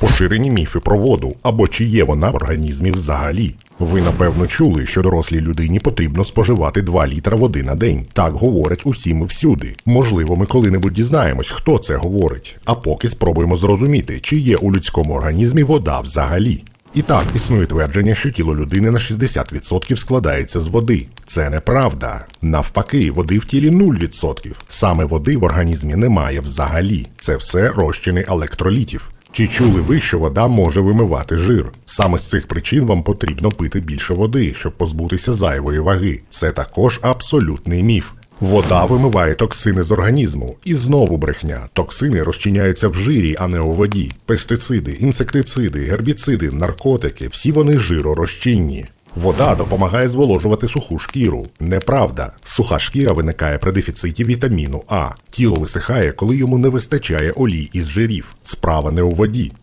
Поширені міфи про воду або чи є вона в організмі взагалі. Ви напевно чули, що дорослій людині потрібно споживати 2 літра води на день. Так говорять усі ми всюди. Можливо, ми коли-небудь дізнаємось, хто це говорить. А поки спробуємо зрозуміти, чи є у людському організмі вода взагалі. І так, існує твердження, що тіло людини на 60% складається з води. Це неправда. Навпаки, води в тілі 0%. Саме води в організмі немає взагалі. Це все розчини електролітів. Чи чули ви, що вода може вимивати жир? Саме з цих причин вам потрібно пити більше води, щоб позбутися зайвої ваги. Це також абсолютний міф. Вода вимиває токсини з організму. І знову брехня. Токсини розчиняються в жирі, а не у воді. Пестициди, інсектициди, гербіциди, наркотики всі вони жиророзчинні. Вода допомагає зволожувати суху шкіру. Неправда. Суха шкіра виникає при дефіциті вітаміну А. Тіло висихає, коли йому не вистачає олій із жирів. Справа не у воді.